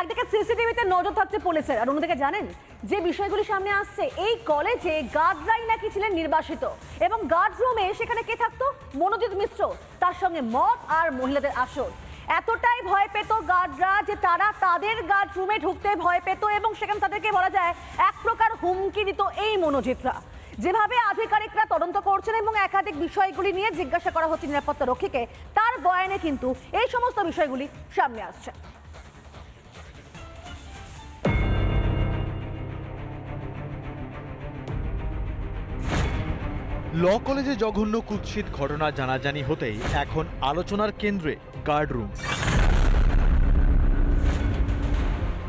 একদিকে সিসিটিভিতে নজর থাকছে পুলিশের, আর অন্যদিকে জানেন, যে বিষয়গুলি সামনে আসছে, এই কলেজে গার্ডরাই নাকি ছিলেন নির্বাসিত। এবং গার্ড রুমে সেখানে কে থাকতো? মনোজিৎ মিশ্র, তার সঙ্গে মদ আর মহিলাদের আসর। এতটাই ভয় পেত গার্ডরা যে তারা তাদের গার্ড রুমে ঢুকতে ভয় পেত এবং সেখানে তাদেরকে বলা যায় এক প্রকার হুমকি দিত এই মনোজিতরা যেভাবে আধিকারিকরা তদন্ত করছেন এবং একাধিক বিষয়গুলি নিয়ে জিজ্ঞাসা করা হচ্ছে নিরাপত্তা রক্ষীকে, তার বয়ানে কিন্তু এই সমস্ত বিষয়গুলি সামনে আসছে। ল কলেজে জঘন্য কুৎসিত ঘটনা জানাজানি হতেই এখন আলোচনার কেন্দ্রে গার্ড রুম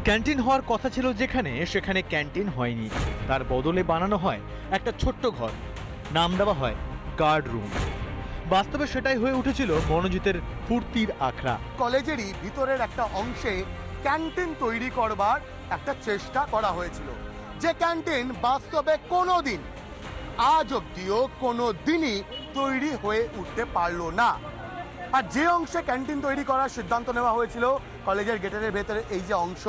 ক্যান্টিন হওয়ার কথা ছিল যেখানে, সেখানে ক্যান্টিন হয়নি। তার বদলে বানানো হয় একটা ছোট্ট ঘর। নাম দেওয়া হয় গার্ড রুম বাস্তবে সেটাই হয়ে উঠেছিল মনোজিতের ফুর্তির আখড়া। কলেজেরই ভিতরের একটা অংশে ক্যান্টিন তৈরি করবার একটা চেষ্টা করা হয়েছিল। যে ক্যান্টিন বাস্তবে কোনো দিন আজ অব্দিও কোনো দিনই তৈরি হয়ে উঠতে পারল না। আর যে অংশে ক্যান্টিন তৈরি করার সিদ্ধান্ত নেওয়া হয়েছিল, কলেজের গেটের ভেতরে এই যে অংশ,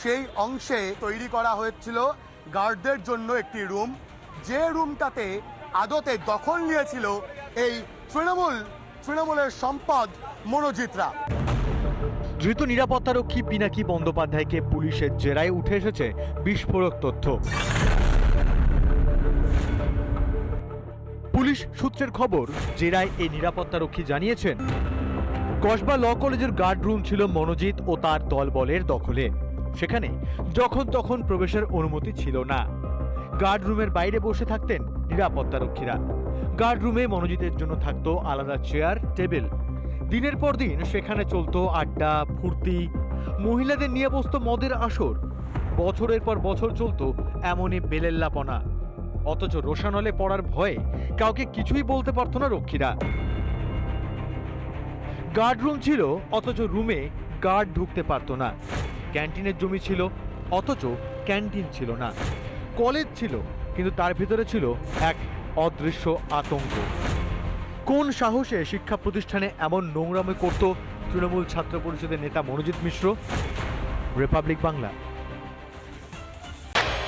সেই অংশে তৈরি করা হয়েছিল গার্ডদের জন্য একটি রুম। যে রুমটাতে আদতে দখল নিয়েছিল এই তৃণমূল, তৃণমূলের সম্পদ মনোজিতরা। ধৃত নিরাপত্তারক্ষী পিনাকি বন্দ্যোপাধ্যায়কে পুলিশের জেরায় উঠে এসেছে বিস্ফোরক তথ্য। পুলিশ সূত্রের খবর, জেরায় এই নিরাপত্তারক্ষী জানিয়েছেন, কসবা ল কলেজের গার্ড রুম ছিল মনোজিৎ ও তার দলবলের দখলে। সেখানে যখন তখন প্রবেশের অনুমতি ছিল না। গার্ড রুমের বাইরে বসে থাকতেন নিরাপত্তারক্ষীরা। গার্ড রুমে মনোজিতের জন্য থাকতো আলাদা চেয়ার, টেবিল। দিনের পর দিন সেখানে চলতো আড্ডা, ফুর্তি। মহিলাদের নিয়ে বসতো মদের আসর। বছরের পর বছর চলত এমনই বেলেল্লাপনা। অথচ রোশানলে পড়ার ভয়ে কাউকে কিছুই বলতে পারতো না রক্ষীরা। গার্ড রুম ছিল, অথচ রুমে গার্ড ঢুকতে পারতো না। ক্যান্টিনের জমি ছিল, অথচ ক্যান্টিন ছিল না। কলেজ ছিল, কিন্তু তার ভিতরে ছিল এক অদৃশ্য আতঙ্ক। কোন সাহসে শিক্ষা প্রতিষ্ঠানে এমন নোংরামে করত তৃণমূল ছাত্র পরিষদের নেতা মনোজিৎ মিশ্র? রিপাবলিক বাংলা